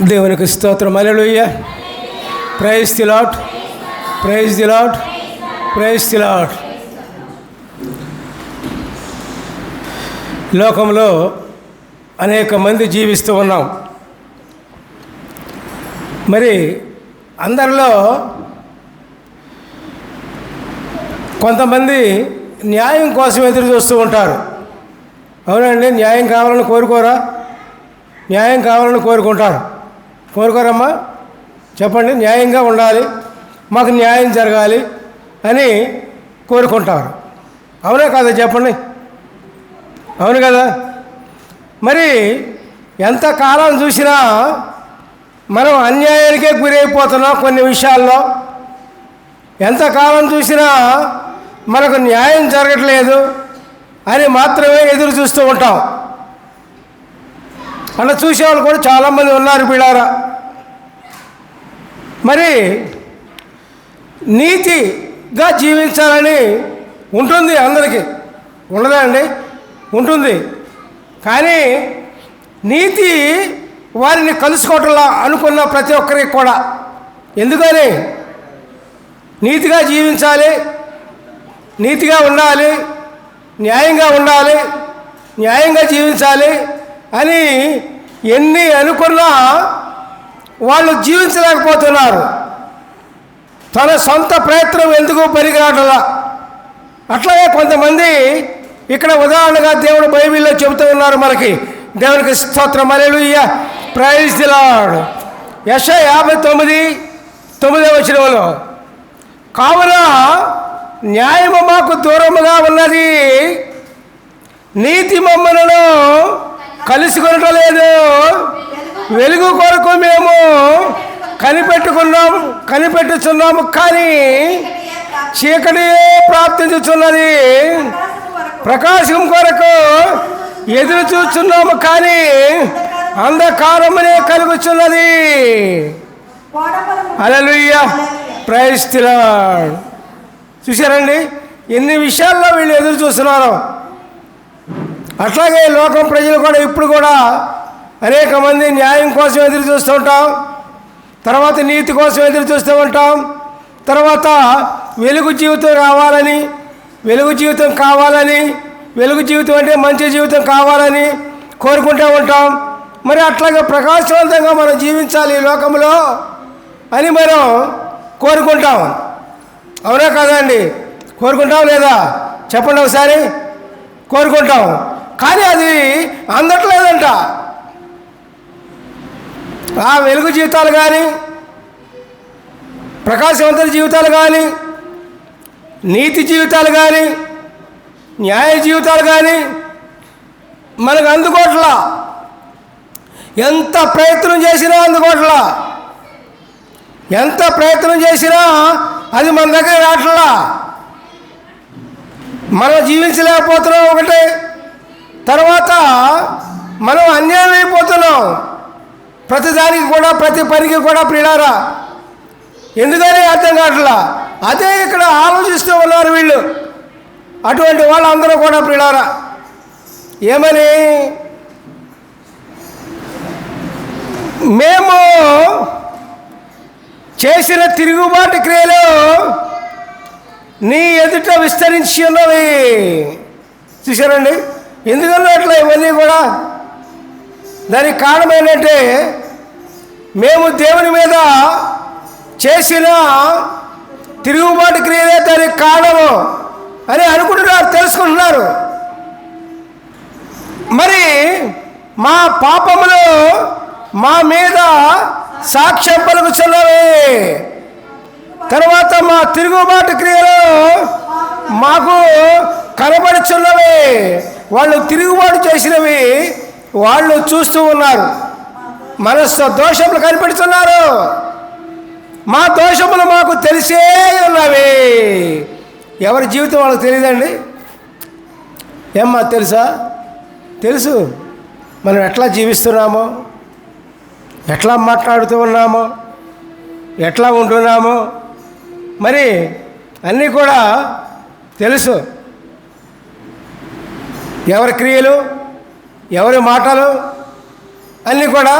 దేవునికి స్తోత్రం. Hallelujah praise the Lord praise the Lord praise the Lord లోకంలో అనేక మంది జీవిస్తూ ఉన్నాం. మరి అందరిలో కొంతమంది న్యాయం కోసం ఎదురు చూస్తూ ఉంటారు. అవునండి న్యాయం కావాలని కోరుకోరా? న్యాయం కావాలని కోరుకుంటారు. కోరుకోరమ్మా. చెప్పండి న్యాయంగా ఉండాలి మాకు న్యాయం జరగాలి అని కోరుకుంటారు. అవునా కదా చెప్పండి? అవును కదా? మరి ఎంత కాలం చూసినా మనం అన్యాయానికే గురైపోతున్నాం కొన్ని విషయాల్లో. ఎంతకాలం చూసినా మనకు న్యాయం జరగట్లేదు అని మాత్రమే ఎదురు చూస్తూ ఉంటాం. అలా చూసేవాళ్ళు కూడా చాలామంది ఉన్నారు పిల్లారా మరి నీతిగా జీవించాలని ఉంటుంది అందరికీ. ఉండదా అండి? ఉంటుంది. కానీ నీతి వారిని కలుసుకోవటంలా అనుకున్న ప్రతి ఒక్కరికి కూడా. ఎందుకని? నీతిగా జీవించాలి నీతిగా ఉండాలి న్యాయంగా ఉండాలి న్యాయంగా జీవించాలి అని ఎన్ని అనుకున్నా వాళ్ళు జీవించలేకపోతున్నారు. తన సొంత ప్రయత్నం ఎందుకు పనికిరాటలా? అట్లాగే కొంతమంది ఇక్కడ ఉదాహరణగా దేవుడు బైబిల్లో చెబుతూ ఉన్నారు మనకి. దేవునికి స్తోత్రం అలెలు ప్రైజ్ దిలాడు యశ యాభై తొమ్మిది తొమ్మిదో వచనంలో కావున న్యాయము మాకు దూరముగా ఉన్నది. నీతి మమ్మలను కలుసుకొనటం లేదు. వెలుగు కొరకు మేము కనిపెట్టుకున్నాము కనిపెట్టుచున్నాము కానీ చీకటి ప్రాప్తించుచున్నది. ప్రకాశం కొరకు ఎదురు చూస్తున్నాము కానీ అంధకారమునే కలుగుచున్నది. అలలుయ్య ప్రయస్తిలాడు చూశారండి? ఎన్ని విషయాల్లో వీళ్ళు ఎదురు చూస్తున్నారు. అట్లాగే లోకం ప్రజలు కూడా ఇప్పుడు కూడా అనేక మంది న్యాయం కోసం ఎదురు చూస్తూ ఉంటాం. తర్వాత నీతి కోసం ఎదురు చూస్తూ ఉంటాం. తర్వాత వెలుగు జీవితం రావాలని వెలుగు జీవితం కావాలని వెలుగు జీవితం అంటే మంచి జీవితం కావాలని కోరుకుంటూ ఉంటాం. మరి అట్లాగే ప్రకాశవంతంగా మనం జీవించాలి ఈ లోకంలో అని మనం కోరుకుంటాం. అవునా కదండి కోరుకుంటాం లేదా? చెప్పండి ఒకసారి. కోరుకుంటాం. కానీ అది అందట్లేదంట. ఆ వెలుగు జీవితాలు కానీ ప్రకాశవంతుల జీవితాలు కానీ నీతి జీవితాలు కానీ న్యాయ జీవితాలు కానీ మనకు అందుకోట్లా ఎంత ప్రయత్నం చేసినా అందుకోట్లా ఎంత ప్రయత్నం చేసినా అది మన దగ్గర రావట్లా. మనం జీవించలేకపోతున్నాం ఒకటి. తర్వాత మనం అన్యాయం అయిపోతున్నాం. ప్రతిదానికి కూడా ప్రతి పనికి కూడా ప్రిడారా ఎందుకని అర్థం కావట్లా? అదే ఇక్కడ ఆలోచిస్తూ ఉన్నారు వీళ్ళు. అటువంటి వాళ్ళందరూ కూడా ప్రిడారా ఏమని? మేము చేసిన తిరుగుబాటు క్రియలు నీ ఎదుట విస్తరించి ఉన్నవి. చూసారండి ఎందుకన్నా అట్లా ఇవన్నీ కూడా? దానికి కారణం ఏంటంటే మేము దేవుని మీద చేసిన తిరుగుబాటు క్రియలే దానికి కారణము అని అనుకుంటున్నారు తెలుసుకుంటున్నారు. మరి మా పాపములు మా మీద సాక్ష్యం పలుకుచున్నవి. తర్వాత మా తిరుగుబాటు క్రియలు మాకు కనబడుచున్నవి. వాళ్ళు తిరుగుబాటు చేసినవి వాళ్ళు చూస్తూ ఉన్నారు. మనస్సు దోషములు కనిపెడుతున్నారు. మా దోషములు మాకు తెలిసే ఉన్నవి. ఎవరి జీవితం వాళ్ళకి తెలియదండి? ఏమ్మా తెలుసా? తెలుసు. మనం ఎట్లా జీవిస్తున్నామో? ఎట్లా మాట్లాడుతూ ఉన్నామో? ఎట్లా ఉంటున్నామో? మరి అన్నీ కూడా తెలుసు. ఎవరి క్రియలు? ఎవరి మాటలు అన్నీ కూడా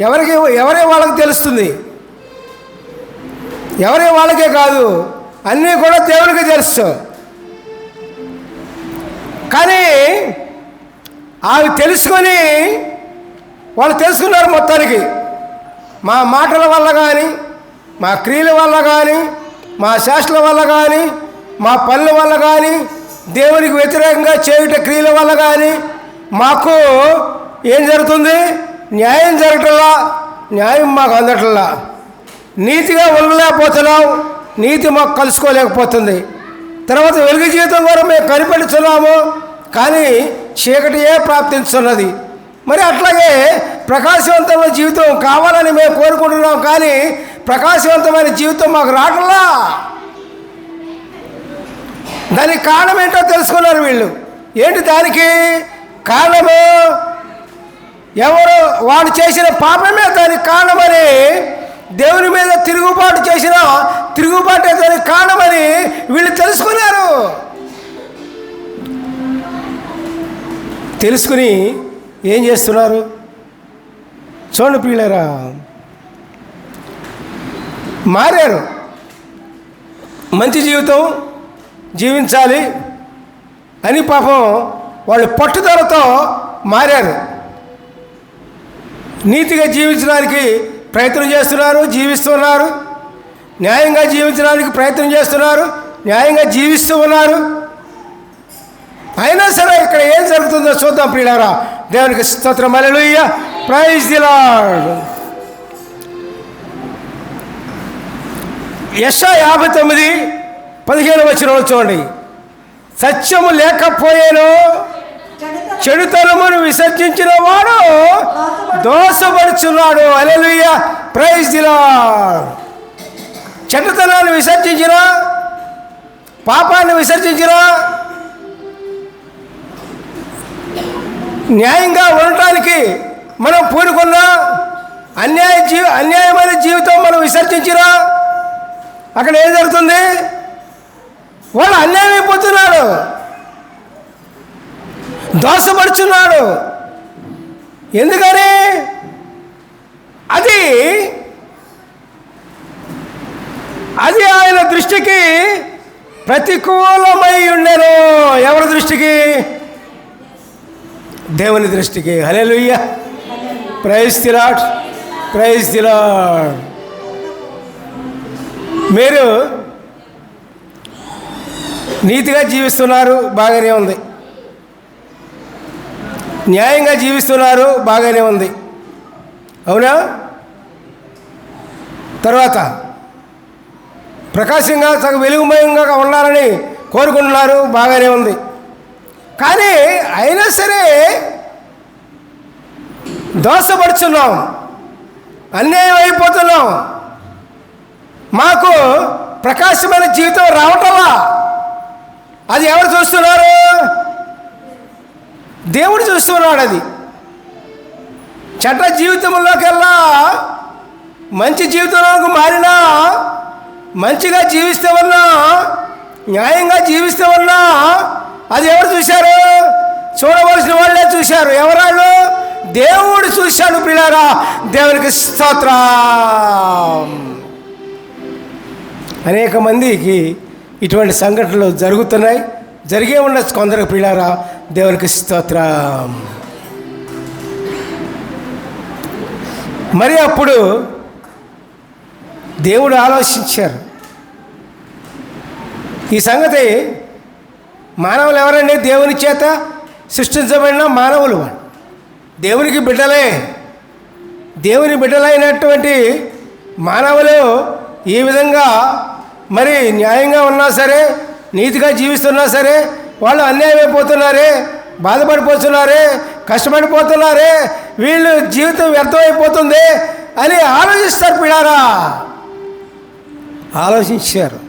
ఎవరికి ఎవరే వాళ్ళకి తెలుస్తుంది? ఎవరి వాళ్ళకే కాదు అన్నీ కూడా దేవునికి తెలుసు. కానీ అవి తెలుసుకొని వాళ్ళు తెలుసుకున్నారు మొత్తానికి. మా మాటల వల్ల కానీ మా క్రియల వల్ల కానీ మా శాస్త్రాల వల్ల కానీ మా పనుల వల్ల కానీ దేవునికి వ్యతిరేకంగా చేయుట క్రియల వల్ల కానీ మాకు ఏం జరుగుతుంది? న్యాయం జరగటంలా న్యాయం మాకు అందటంలా. నీతిగా ఉండలేకపోతున్నాం నీతి మాకు కలుసుకోలేకపోతుంది. తర్వాత వెలుగు జీవితం కూడా మేము కనిపెడుతున్నాము కానీ చీకటియే ప్రాప్తిస్తున్నది మరి అట్లాగే ప్రకాశవంతమైన జీవితం కావాలని మేము కోరుకుంటున్నాం కానీ ప్రకాశవంతమైన జీవితం మాకు రావట్లా దానికి కారణం ఏంటో తెలుసుకున్నారు వీళ్ళు. ఏంటి దానికి? కారణము ఎవరు వాడు చేసిన పాపమే దానికి కారణమని దేవుని మీద తిరుగుబాటు చేసిన తిరుగుబాటే దానికి కారణమని వీళ్ళు తెలుసుకున్నారు. తెలుసుకుని ఏం చేస్తున్నారు? చూడండి పిల్లరా మారారు. మంచి జీవితం జీవించాలి అని పాపం వాళ్ళు పట్టుదలతో మారారు. నీతిగా జీవించడానికి ప్రయత్నం చేస్తున్నారు జీవిస్తున్నారు. న్యాయంగా జీవించడానికి ప్రయత్నం చేస్తున్నారు న్యాయంగా జీవిస్తూ ఉన్నారు. అయినా సరే ఇక్కడ ఏం జరుగుతుందో చూద్దాం ప్రియులారా. దేవునికి స్తోత్రం. అలెలుయ్య ప్రైజ్ ది యశ యాభై తొమ్మిది పదిహేను వచ్చిన చూడండి. సత్యము లేకపోయేను చెడుతనమును విసర్జించిన వాడు దోషపరుచున్నాడు అలలుయ్య ప్రైజ్ దిలా చెడుతనాన్ని విసర్జించిన పాపాన్ని విసర్జించిన న్యాయంగా ఉండటానికి మనం పూనుకున్నా అన్యాయ జీ అన్యాయమైన జీవితం మనం విసర్జించినా అక్కడ ఏం జరుగుతుంది? వాడు అన్యాయం అయిపోతున్నాడు దోషపడుచున్నాడు ఎందుకని? అది అది ఆయన దృష్టికి ప్రతికూలమై ఉండేను. ఎవరి దృష్టికి? దేవుని దృష్టికి. Hallelujah praise the Lord praise the Lord మీరు నీతిగా జీవిస్తున్నారు. బాగానే ఉంది. న్యాయంగా జీవిస్తున్నారు బాగానే ఉంది. అవునా? తర్వాత ప్రకాశంగా సగ వెలుగుమయంగా ఉండాలని కోరుకుంటున్నారు బాగానే ఉంది. కానీ అయినా సరే దోషపడుచున్నాం అన్యాయం అయిపోతున్నాం. మాకు ప్రకాశమైన జీవితం రావటంలా అది ఎవరు చూస్తున్నారు? దేవుడు చూస్తున్నాడు అది. చెడ్డ జీవితంలోకెల్లా మంచి జీవితంలోకి మారినా మంచిగా జీవిస్తే ఉన్నా న్యాయంగా జీవిస్తే ఉన్నా అది ఎవరు చూశారు? చూడవలసిన వాళ్ళే చూశారు. ఎవరాళ్ళు? దేవుడు చూశాడు పిల్లారా దేవునికి స్తోత్రం. అనేక మందికి ఇటువంటి సంఘటనలు జరుగుతున్నాయి. జరిగే ఉండొచ్చు కొందరు పిల్లారా దేవునికి స్తోత్రం. మరి అప్పుడు దేవుడు ఆలోచించారు. ఈ సంగతి మానవులు ఎవరండి? దేవుని చేత సృష్టించబడిన మానవులు దేవునికి బిడ్డలే. దేవుని బిడ్డలైనటువంటి మానవులు ఈ విధంగా మరి న్యాయంగా ఉన్నా సరే నీతిగా జీవిస్తున్నా సరే వాళ్ళు అన్యాయమైపోతున్నారే బాధపడిపోతున్నారే కష్టపడిపోతున్నారే వీళ్ళు జీవితం వ్యర్థమైపోతుంది అని ఆలోచిస్తారు పిడారా. ఆలోచించారు.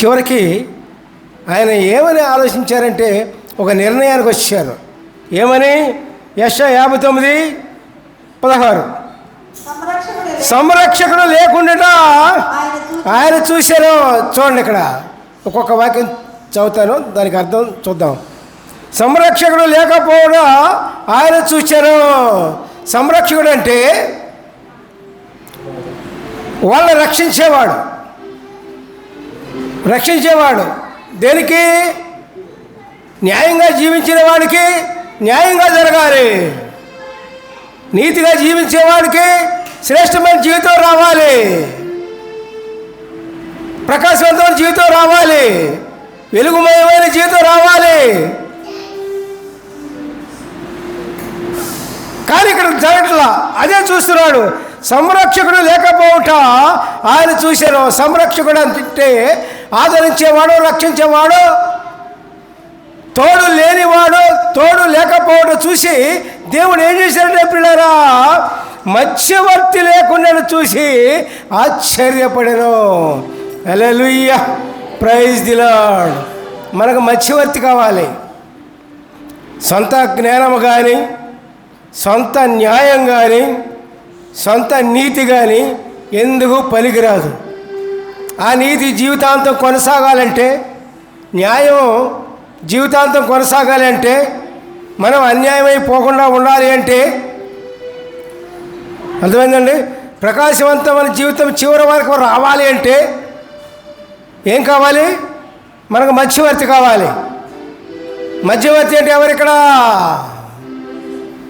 చివరికి ఆయన ఏమని ఆలోచించారంటే ఒక నిర్ణయానికి వచ్చారు. ఏమని? యశ యాభై తొమ్మిది పదహారు. సంరక్షకుడు లేకుండా ఆయన ఆయన చూశారు. చూడండి ఇక్కడ ఒక్కొక్క వాక్యం చదువుతాను దానికి అర్థం చూద్దాం. సంరక్షకుడు లేకపోవడం ఆయన చూశారు. సంరక్షకుడు అంటే వాళ్ళని రక్షించేవాడు. రక్షించేవాడు. దేనికి? న్యాయంగా జీవించిన వాడికి న్యాయంగా జరగాలి. నీతిగా జీవించేవాడికి శ్రేష్టమైన జీవితం రావాలి. ప్రకాశవంతమైన జీవితం రావాలి. వెలుగుమయమైన జీవితం రావాలి. కానీ ఇక్కడ జరగట్లా. అదే చూస్తున్నాడు. సంరక్షకుడు లేకపోవట ఆయన చూశారు. సంరక్షకుడు అంటే ఆదరించేవాడు రక్షించేవాడు తోడు లేనివాడు తోడు లేకపోవడం చూసి దేవుడు ఏం చేశాడంటే పిల్లరా మధ్యవర్తి లేకుండా చూసి ఆశ్చర్యపడను. అలెలుయ్యా ప్రైజ్ దిలాడ్ మనకు మధ్యవర్తి కావాలి. సొంత జ్ఞానం కానీ సొంత న్యాయం కానీ సొంత నీతి కానీ ఎందుకు పనికిరాదు. ఆ నీతి జీవితాంతం కొనసాగాలంటే న్యాయం జీవితాంతం కొనసాగాలి అంటే మనం అన్యాయమైపోకుండా ఉండాలి అంటే అర్థమైందండి? ప్రకాశవంతమైన జీవితం చివరి వరకు రావాలి అంటే ఏం కావాలి? మనకు మధ్యవర్తి కావాలి. మధ్యవర్తి అంటే ఎవరిక్కడ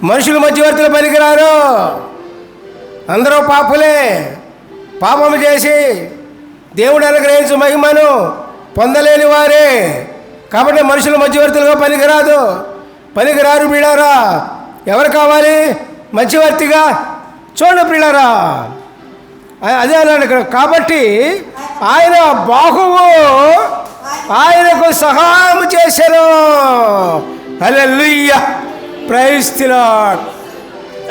మనుషులు మధ్యవర్తులు పనికిరారు. అందరూ పాపులే. పాపము చేసి దేవుడు అనుగ్రహించు మహిమను పొందలేని వారే. కాబట్టి మనుషులు మధ్యవర్తులుగా పనికిరాదు. పనికిరారు బిడారా ఎవరు కావాలి? మధ్యవర్తిగా. చూడండి బిడారా అదే అన్నాడు ఇక్కడ. కాబట్టి ఆయన బాహువు ఆయనకు సహాయం చేశాను అదే లుయ్య ప్రైస్తిలా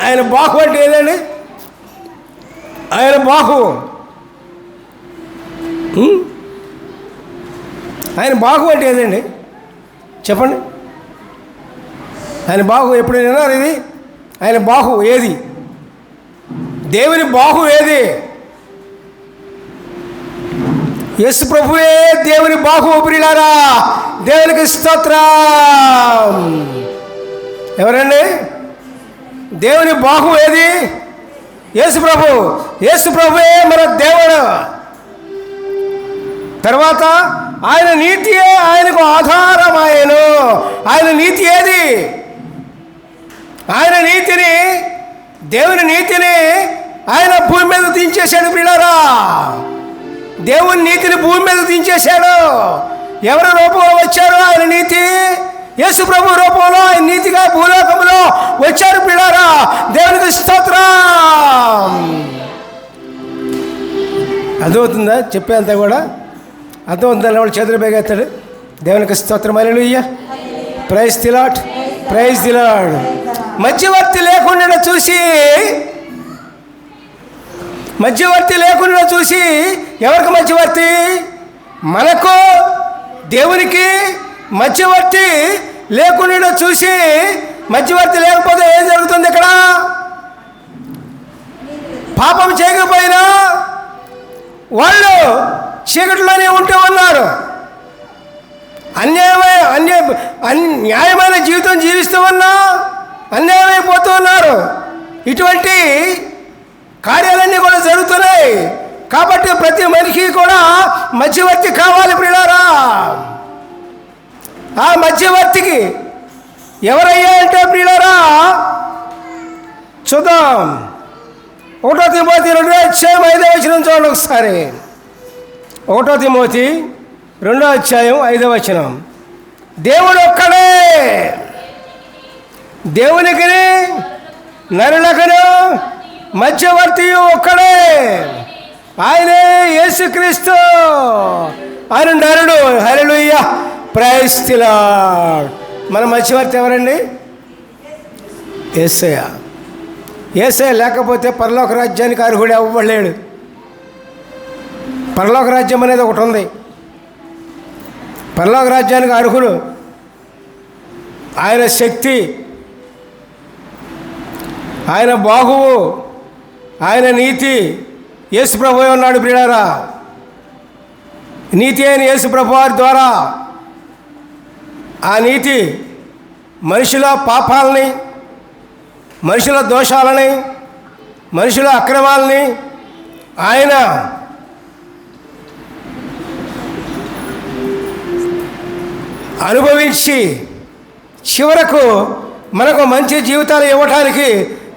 ఆయన బాహు అంటే ఏదండి? ఆయన బాహు ఆయన బాహు అంటే ఏదండి? చెప్పండి. ఆయన బాహు ఎప్పుడు విన్నారు ఇది? ఆయన బాహు ఏది? దేవుని బాహు ఏది? యేసు ప్రభువే దేవుని బాహు దేవునికి స్తోత్రం. ఎవరండి? దేవుని బాహు ఏది? యేసు ప్రభు. యేసు ప్రభువే మన దేవుడు. తర్వాత ఆయన నీతియే ఆయనకు ఆధారమాయను ఆయన నీతి ఏది? ఆయన నీతిని దేవుని నీతిని ఆయన భూమి మీద దించేశాడు పిల్లరా దేవుని నీతిని భూమి మీద దించేశాడు. ఎవరి రూపంలో వచ్చారు ఆయన నీతి? యేసు ప్రభు రూపంలో ఆయన నీతిగా భూలోకంలో వచ్చారు పిల్లారా. దేవునికి స్తోత్రం. అర్థమవుతుందా? చెప్పేంత కూడా? అర్థమవుతుందా? వాడు చేతులు బేగెత్తాడు దేవునికి స్తోత్రం. అలెలుయ్య ప్రైజ్ తిలాట్ ప్రైజ్ తిలాడ్ మధ్యవర్తి లేకుండా చూసి మధ్యవర్తి లేకుండా చూసి ఎవరికి మధ్యవర్తి? మనకు దేవునికి మధ్యవర్తి లేకుండా చూసి మధ్యవర్తి లేకపోతే ఏం జరుగుతుంది ఇక్కడ? పాపం చేయకపోయినా వాళ్ళు చీకటిలోనే ఉంటూ ఉన్నారు. అన్యాయమైన అన్య న్యాయమైన జీవితం జీవిస్తూ ఉన్నా అన్యాయమైపోతూ ఉన్నారు. ఇటువంటి కార్యాలన్నీ కూడా జరుగుతున్నాయి. కాబట్టి ప్రతి మనిషి కూడా మధ్యవర్తి కావాలి ప్రియులారా. ఆ మధ్యవర్తికి ఎవరయ్యా అంటే ప్రియులారా? చూద్దాం. ఒకటో తిమోతి రెండో అధ్యాయం ఐదో వచనం చూడండి ఒకసారి. ఒకటో తిమోతి రెండో అధ్యాయం ఐదో వచనం. దేవుడు ఒక్కడే. దేవునికి నరులకను మధ్యవర్తి ఒక్కడే. ఆయనే యేసుక్రీస్తు. ఆయన నరుడు హరిలుయ్య ప్రయస్తిలా మన మధ్యవర్తి ఎవరండి? ఏసయ్య. ఏసయ్య లేకపోతే పరలోక రాజ్యానికి అర్హుడు అవ్వలేడు పరలోక రాజ్యం అనేది ఒకటి ఉంది. పరలోక రాజ్యానికి అర్హులు ఆయన శక్తి. ఆయన బాహువు ఆయన నీతి యేసుప్రభు ఉన్నాడు ప్రియారా నీతి అయిన యేసుప్రభు వారి ద్వారా ఆ నీతి మనుషుల పాపాలని మనుషుల దోషాలని మనుషుల అక్రమాలని ఆయన అనుభవించి చివరకు మనకు మంచి జీవితాలు ఇవ్వటానికి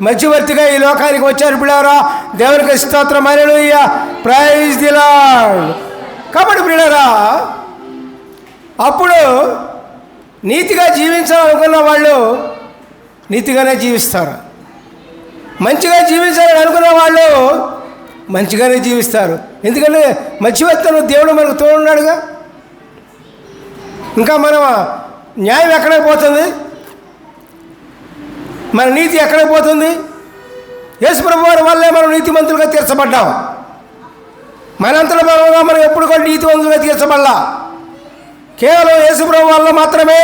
మధ్యవర్తిగా ఈ లోకానికి వచ్చారు పిల్లారా. దేవునికి స్తోత్రం. అలెలుయ్య ప్రైజ్ దిలా కాబట్టి పిల్లారా అప్పుడు నీతిగా జీవించాలనుకున్న వాళ్ళు నీతిగానే జీవిస్తారు. మంచిగా జీవించాలని అనుకున్న వాళ్ళు మంచిగానే జీవిస్తారు. ఎందుకంటే మధ్యవర్తను దేవుడు మనకు తోడున్నాడుగా. ఇంకా మనం న్యాయం ఎక్కడికి పోతుంది? మన నీతి ఎక్కడికి పోతుంది? యేసుప్రభు వారి వల్లే మనం నీతిమంతులుగా తీర్చబడ్డాం. మనంతలో బలంగా మనం ఎప్పుడు కూడా నీతివంతులుగా తీర్చబడలా. కేవలం యేసుప్రభు వల్ల మాత్రమే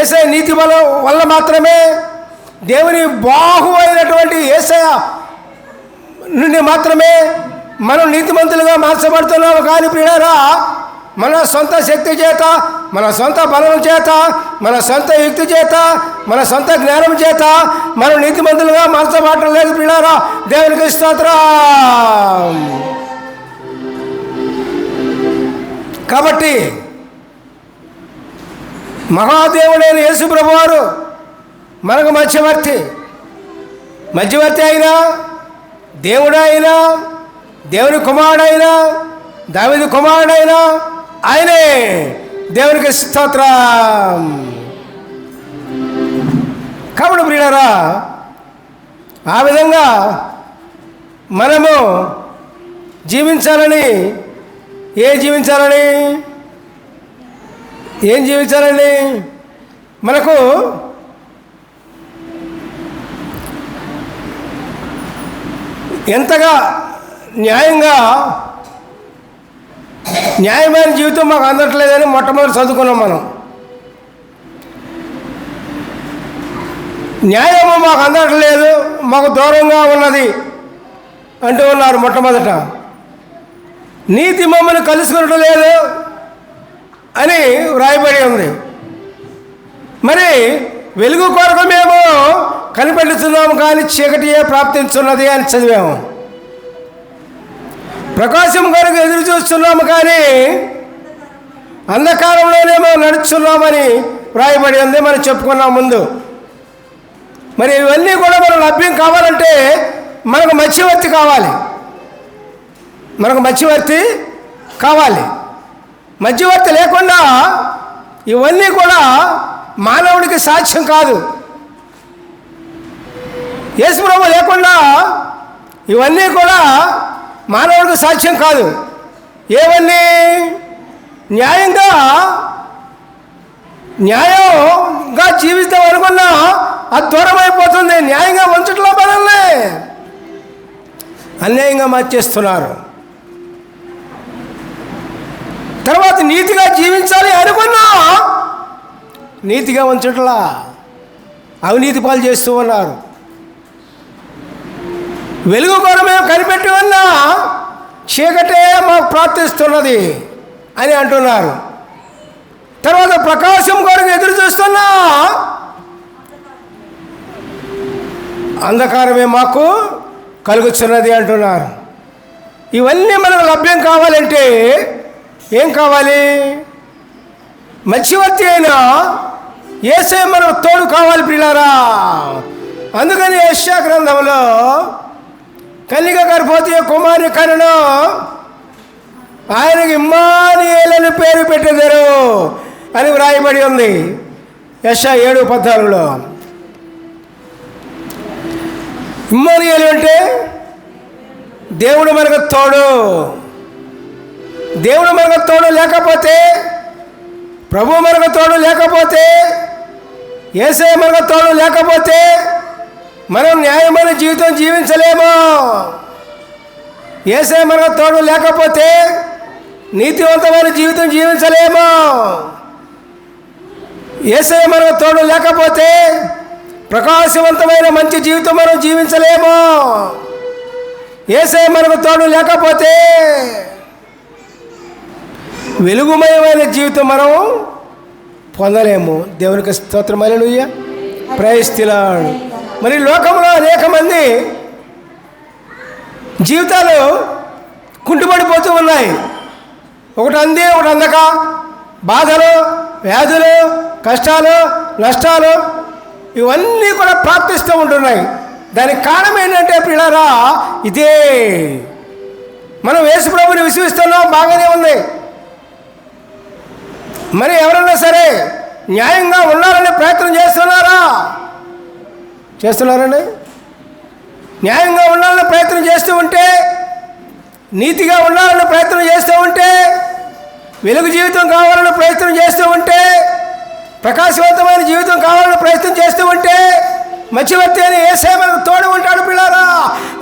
ఏసఐ నీతి బలం వల్ల మాత్రమే దేవుని బాహు అయినటువంటి ఏసయ నుండి మాత్రమే మనం నీతిమంతులుగా మార్చబడుతున్నాము. కానీ ప్రియారా మన సొంత శక్తి చేత మన సొంత బలం చేత మన సొంత యుక్తి చేత మన సొంత జ్ఞానం చేత మనం నీతిమంతులుగా మార్చబడటం లేదు పిల్లారా. దేవునికి స్తోత్రం. కాబట్టి మహాదేవుడైన యేసు ప్రభువారు మనకు మధ్యవర్తి. మధ్యవర్తి అయినా దేవుడు అయినా దేవుని కుమారుడైనా దావిది కుమారుడైనా ఆయనే దేవునికి స్తోత్రం. కాబట్టి ప్రియులరా ఆ విధంగా మనము జీవించాలని ఏ జీవించాలని? ఏం జీవించాలని? మనకు ఎంతగా న్యాయంగా న్యాయమైన జీవితం మాకు అందట్లేదని మొట్టమొదటి చదువుకున్నాం మనం. న్యాయము మాకు అందట్లేదు మాకు దూరంగా ఉన్నది అంటూ ఉన్నారు మొట్టమొదట. నీతి మమ్మల్ని కలుసుకునటం లేదు అని వ్రాయబడి ఉంది. మరి వెలుగు కొరకు మేము కనిపెట్టుతున్నాము కానీ చీకటియే ప్రాప్తించున్నది అని చదివాము. ప్రకాశం కొరకు ఎదురు చూస్తున్నాము కానీ అంధకారంలోనేమో నడుచున్నామని వ్రాయబడి ఉంది. మనం చెప్పుకున్నాం ముందు. మరి ఇవన్నీ కూడా మనం లభ్యం కావాలంటే మనకు మధ్యవర్తి కావాలి. మనకు మధ్యవర్తి కావాలి. మధ్యవర్తి లేకుండా ఇవన్నీ కూడా మానవుడికి సాధ్యం కాదు. యేసుప్రభు లేకుండా ఇవన్నీ కూడా మానవుడికి సాధ్యం కాదు. ఏవన్నీ న్యాయంగా న్యాయంగా జీవితం అనుకున్నా అది దూరం అయిపోతుంది. న్యాయంగా ఉంచట్లో మనల్ని. అన్యాయంగా మార్చేస్తున్నారు. తర్వాత నీతిగా జీవించాలి అనుకున్నా నీతిగా ఉంచట్లా. అవినీతి పాలు చేస్తూ ఉన్నారు. వెలుగు కొర మేము కనిపెట్టి ఉన్నా చీకటే మాకు ప్రార్థిస్తున్నది అని అంటున్నారు. తర్వాత ప్రకాశం కొరకు ఎదురు చూస్తున్నా అంధకారమే మాకు కలుగుతున్నది అంటున్నారు. ఇవన్నీ మనకు లభ్యం కావాలంటే ఏం కావాలి? మధ్యవర్తి అయినా ఏసే మనకు తోడు కావాలి పిల్లారా అందుకని యశా గ్రంథంలో కన్నిక గర్భవతి కుమారి కనును ఆయనకి ఇమ్మానియేలని పేరు పెట్టేదారు అని వ్రాయబడి ఉంది. యశ ఏడు పద్నాలుగులో. ఇమ్మానియేలు అంటే దేవుడు మనకు తోడు. దేవుడు మనకు తోడు లేకపోతే ప్రభు మనకు తోడు లేకపోతే ఏసే మనకు తోడు లేకపోతే మనం న్యాయమైన జీవితం జీవించలేము. ఏసే మనకు తోడు లేకపోతే నీతివంతమైన జీవితం జీవించలేము. ఏసే మనకు తోడు లేకపోతే ప్రకాశవంతమైన మంచి జీవితం మనం జీవించలేము. ఏసే మనకు తోడు లేకపోతే వెలుగుమయమైన జీవితం మనం పొందలేము. దేవునికి స్తోత్రం. అలెలుయ్య ప్రైస్తిలాడు మరి లోకంలో అనేక మంది జీవితాలు కుంటుపడిపోతూ ఉన్నాయి. ఒకటి అంది ఒకటి అందక. బాధలు వ్యాధులు కష్టాలు నష్టాలు ఇవన్నీ కూడా ప్రాప్తిస్తూ ఉంటున్నాయి. దానికి కారణం ఏంటంటే పిల్లరా ఇదే. మనం యేసు ప్రభుని విశ్వసిస్తున్నాం బాగానే ఉంది. మరి ఎవరైనా సరే న్యాయంగా ఉండాలనే ప్రయత్నం చేస్తున్నారా? చేస్తున్నారండి న్యాయంగా ఉండాలనే ప్రయత్నం చేస్తూ ఉంటే నీతిగా ఉండాలనే ప్రయత్నం చేస్తూ ఉంటే వెలుగు జీవితం కావాలనే ప్రయత్నం చేస్తూ ఉంటే ప్రకాశవంతమైన జీవితం కావాలనే ప్రయత్నం చేస్తూ ఉంటే మధ్యవర్తి అని ఏసే మనకు తోడు ఉంటాడు పిల్లారా?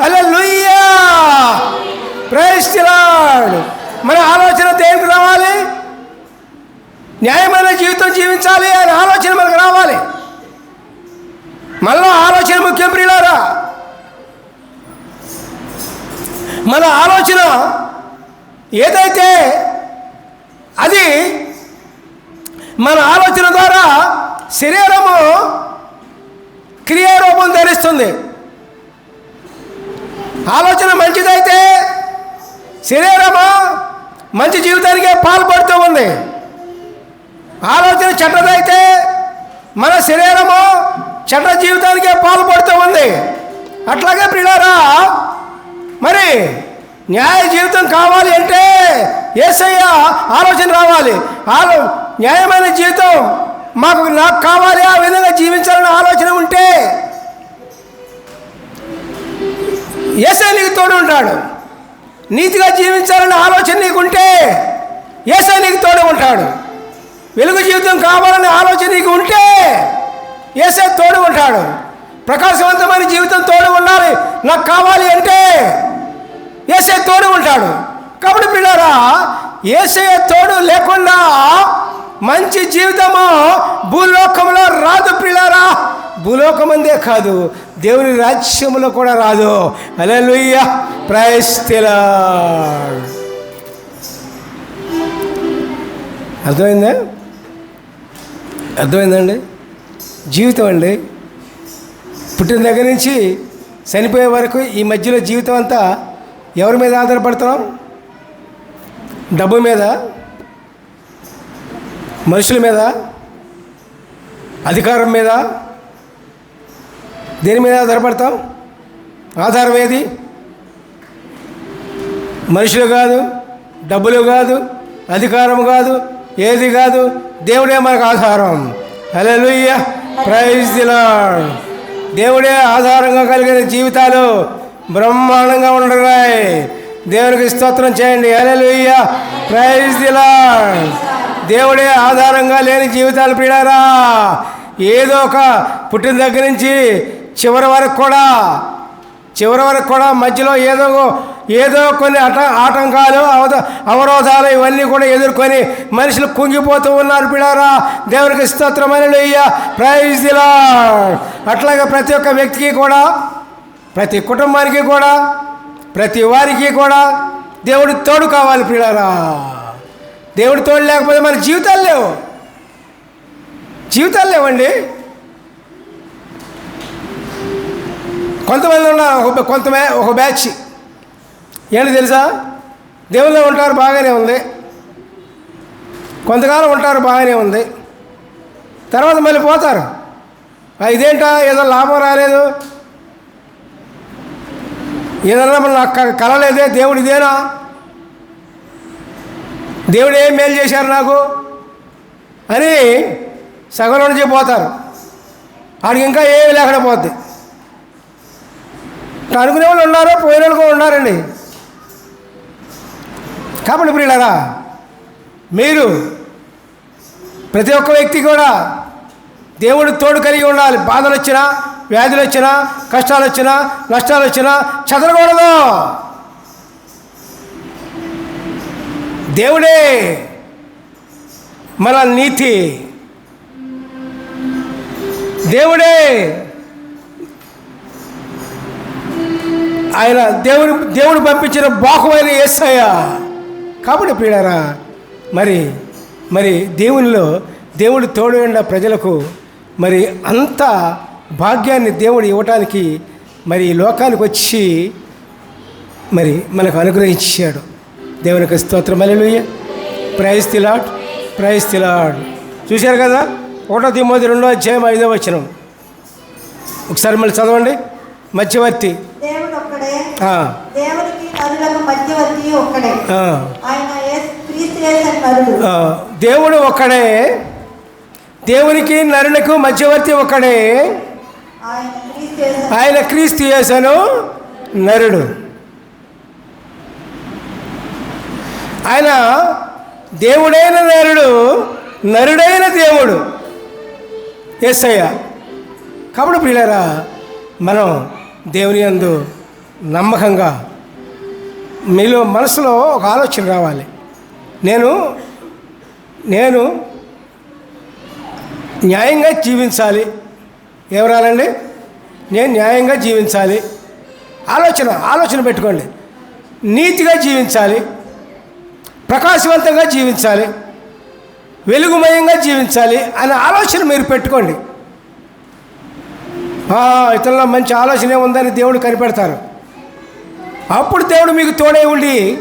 అలా లుయ్యా ప్రయస్తిలాడు మన ఆలోచన దేనికి రావాలి? న్యాయమైన జీవితం జీవించాలి అనే ఆలోచన మనకు రావాలి. మళ్ళా ఆలోచన ముఖ్యం ప్రియులారా. మన ఆలోచన ఏదైతే అది మన ఆలోచన ద్వారా శరీరము క్రియారూపం ధరిస్తుంది. ఆలోచన మంచిదైతే శరీరము మంచి జీవితానికే పాల్పడుతూ ఉంది. ఆలోచన చెడ్డదైతే మన శరీరము చెడ్డ జీవితానికే పాల్పడుతూ ఉంది. అట్లాగే ప్రియులారా మరి న్యాయ జీవితం కావాలి అంటే ఏసయ్య ఆలోచన రావాలి. ఆలో న్యాయమైన జీవితం మాకు నాకు కావాలి ఆ విధంగా జీవించాలనే ఆలోచన ఉంటే ఏసై నీకు తోడు ఉంటాడు. నీతిగా జీవించాలని ఆలోచన నీకుంటే ఏసై నీకు తోడు ఉంటాడు. వెలుగు జీవితం కావాలనే ఆలోచన నీకు ఉంటే ఏసే తోడు ఉంటాడు. ప్రకాశవంతమైన జీవితం తోడు ఉండాలి. నాకు కావాలి అంటే ఏసే తోడు ఉంటాడు. కాబట్టి పిల్లరా ఏసే తోడు లేకుండా మంచి జీవితము భూలోకంలో రాదు పిల్లరా. భూలోకమందే కాదు దేవుని రాజ్యంలో కూడా రాదు. అలెలుయ్య ప్రయస్తిలా అర్థమైందా? అర్థమైందండి? జీవితం అండి. పుట్టిన దగ్గర నుంచి చనిపోయే వరకు ఈ మధ్యలో జీవితం అంతా ఎవరి మీద ఆధారపడుతున్నాం? డబ్బు మీద? మనుషుల మీద? అధికారం మీద? దేని మీద ఆధారపడతాం? ఆధారం ఏది? మనుషులు కాదు డబ్బులు కాదు అధికారం కాదు ఏది కాదు దేవుడే మనకు ఆధారం. హల్లెలూయా. ప్రైజ్ దేవుడే ఆధారంగా కలిగిన జీవితాలు బ్రహ్మాండంగా ఉండరాయి దేవునికి స్తోత్రం చేయండి. హల్లెలూయా ప్రైజ్ ది దేవుడే ఆధారంగా లేని జీవితాలు పీడారా ఏదో ఒక పుట్టిన దగ్గర నుంచి చివరి వరకు కూడా చివరి వరకు కూడా మధ్యలో ఏదో ఏదో కొన్ని అట ఆటంకాలు అవద అవరోధాలు ఇవన్నీ కూడా ఎదుర్కొని మనుషులు కుంగిపోతూ ఉన్నారు పిడారా దేవునికి స్తోత్రమైన ప్రైజ్ దిలా అట్లాగే ప్రతి ఒక్క వ్యక్తికి కూడా ప్రతి కుటుంబానికి కూడా ప్రతి వారికి కూడా దేవుడి తోడు కావాలి పిడారా దేవుడి తోడు లేకపోతే మన జీవితాలు లేవు. జీవితాలు లేవండి. కొంతమంది ఉన్నారు ఒక కొంత ఒక బ్యాచ్ ఏంటి తెలుసా? దేవుళ్ళు ఉంటారు బాగానే ఉంది. కొంతకాలం ఉంటారు బాగానే ఉంది. తర్వాత మళ్ళీ పోతారు. ఇదేంటా? ఏదో లాభం రాలేదు. ఏదన్నా మరి నాకు కలలేదే. దేవుడు ఇదేనా? దేవుడు ఏం మేలు చేశారు నాకు? అని సగంలో నుంచి పోతారు. ఆడికి ఇంకా ఏమి లేకుండా పోద్ది. అనుకునే వాళ్ళు ఉన్నారు పోయిన వాళ్ళు కూడా ఉన్నారండి. కాబట్టి ప్రియులారా మీరు ప్రతి ఒక్క వ్యక్తి కూడా దేవుడు తోడు కలిగి ఉండాలి. బాధలు వచ్చినా వ్యాధులు వచ్చినా కష్టాలు వచ్చినా నష్టాలు వచ్చినా చదరకూడదు. దేవుడే మన నీతి. దేవుడే ఆయన దేవుని దేవుడు పంపించిన బాహువైన యేసయ్య కాబట్టి పీడారా మరి మరి దేవునిలో దేవుడు తోడు ప్రజలకు మరి అంత భాగ్యాన్ని దేవుడు ఇవ్వటానికి మరి లోకానికి వచ్చి మరి మనకు అనుగ్రహించాడు. దేవునికి స్తోత్రం. అలెలుయ్య ప్రైజ్ తిలాడ్ ప్రైజ్ తిలాడ్ చూశారు కదా? ఒకటో తిమ్మది రెండో అధ్యాయం ఐదో వచనం. ఒకసారి మళ్ళీ చదవండి. మధ్యవర్తి. ఒక్కడే. ఆ, దేవునికి నరులకు మధ్యవర్తి ఒక్కడే. ఆ, ఆయన యేసు- క్రీస్తు యేసు నరుడు. ఆ, దేవుడు ఒక్కడే. దేవునికి నరులకు మధ్యవర్తి ఒక్కడే. ఆయన క్రీస్తు యేసను నరుడు. ఆయన దేవుడైన నరుడు నరుడైన దేవుడు. యేసయ్య కాబట్టి ప్రియులారా మనం దేవుని యందు నమ్మకంగా మీలో మనసులో ఒక ఆలోచన రావాలి. నేను నేను న్యాయంగా జీవించాలి. ఎవరాలండి రాలండి? నేను న్యాయంగా జీవించాలి. ఆలోచన ఆలోచన పెట్టుకోండి. నీతిగా జీవించాలి. ప్రకాశవంతంగా జీవించాలి. వెలుగుమయంగా జీవించాలి అనే ఆలోచన మీరు పెట్టుకోండి. ఇతరుల మంచి ఆలోచనే ఉందని దేవుడు కనిపెడతారు. అప్పుడు దేవుడు మీకు తోడే ఉండి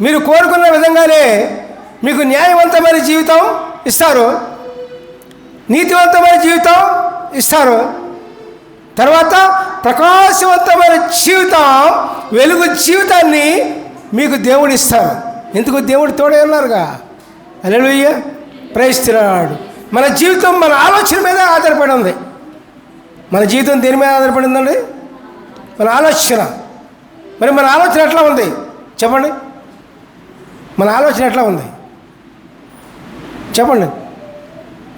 మీరు కోరుకున్న విధంగానే మీకు న్యాయవంతమైన జీవితం ఇస్తారు. నీతివంతమైన జీవితం ఇస్తారు. తర్వాత ప్రకాశవంతమైన జీవితం వెలుగు జీవితాన్ని మీకు దేవుడు ఇస్తారు. ఎందుకు దేవుడు తోడే ఉన్నారుగా? అలెలుయ్య ప్రయత్నిస్తున్నాడు మన జీవితం మన ఆలోచన మీద ఆధారపడి ఉంది. మన జీవితం దేని మీద ఆధారపడి ఉందండి? మన ఆలోచన. మరి మన ఆలోచన ఎట్లా ఉంది? చెప్పండి. మన ఆలోచన ఎట్లా ఉంది? చెప్పండి.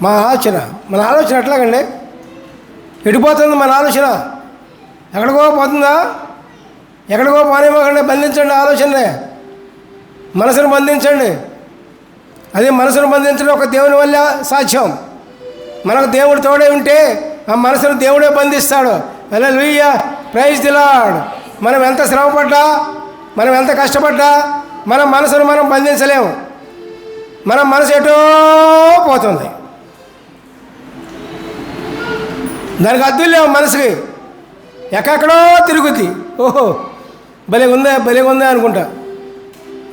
మా ఆలోచన. మన ఆలోచన ఎట్లాగండి? ఎడిపోతుంది మన ఆలోచన. ఎక్కడికో పోతుందా? ఎక్కడికో పోనేమోకండి బంధించండి ఆలోచననే. మనసును బంధించండి. అది మనసును బంధించడం ఒక దేవుని వల్ల సాధ్యం. మనకు దేవుడు తోడే ఉంటే ఆ మనసును దేవుడే బంధిస్తాడు. అలా లూయ్య ప్రైజ్ తిలాడు మనం ఎంత శ్రమపడ్డా మనం ఎంత కష్టపడ్డా మన మనసును మనం బంధించలేము మన మనసు ఎటో పోతుంది. దానికి అద్దులు లేవు మనసుకి. ఎక్కడెక్కడో తిరుగుద్ది. ఓహో భలే ఉందా భలే ఉందా అనుకుంటా.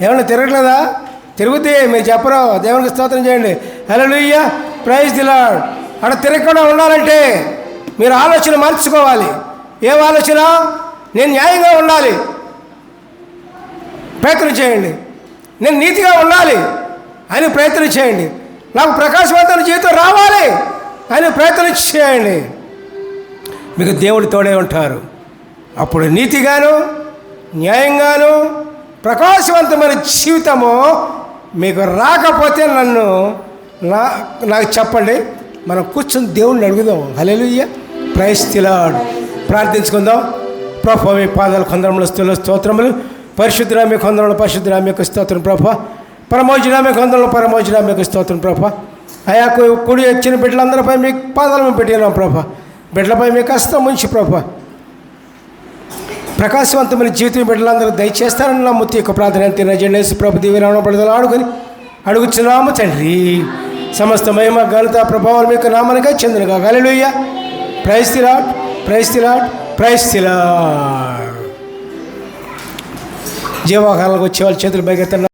ఏమన్నా తిరగట్లేదా? తిరుగుద్ది మీరు చెప్పరు. దేవునికి స్తోత్రం చేయండి. హలో లూయ్య ప్రైజ్ దిలాడ్ అక్కడ తిరగకుండా ఉండాలంటే మీరు ఆలోచన మార్చుకోవాలి. ఏం ఆలోచన? నేను న్యాయంగా ఉండాలి. ప్రయత్నం చేయండి. నేను నీతిగా ఉండాలి అని ప్రయత్నం చేయండి. నాకు ప్రకాశవంతమైన జీవితం రావాలి అని ప్రయత్నం చేయండి. మీకు దేవుడు తోడే ఉంటారు. అప్పుడు నీతిగాను న్యాయంగాను ప్రకాశవంతమైన జీవితము మీకు రాకపోతే నన్ను నా నాకు చెప్పండి. మనం కూర్చొని దేవుణ్ణి అడుగుదాం. హలెలుయ్య ప్రైస్తిలాడు ప్రార్థించుకుందాం. ప్రభ మీ పాదాలు కొందరములు స్థుల స్తోత్రములు. పరిశుద్ధరామ్య కొందరంలో పరిశుద్ధరామ్యకు స్తోత్రం ప్రభ పరమోజరామ్య కొందరంలో పరమోజనామ్యకు స్తోత్రం ప్రభ అయా కు- కుడి వచ్చిన బిడ్డలందరిపై మీ పాదాలను పెట్టినాం ప్రభ బిడ్డలపై మీ కష్టం ఉంచి ప్రభ ప్రకాశవంతమైన జీవితం బిడ్డలందరూ దయచేస్తారని నా ముత్తి యొక్క ప్రార్థన తినజెండేసి ప్రభు దీవెన పడుదల ఆడుకొని అడుగుచున్నాము తండ్రి. సమస్త మహిమ ఘనత ప్రభావాలు మీకు నామనిగా చెందినగా గలలుయ్య ప్రైస్తిరాట్ ప్రైస్తిరాట్ ప్రైస్ తిలాట్ ప్రైస్ వచ్చే వాళ్ళ చేతులు బయకెత్తారు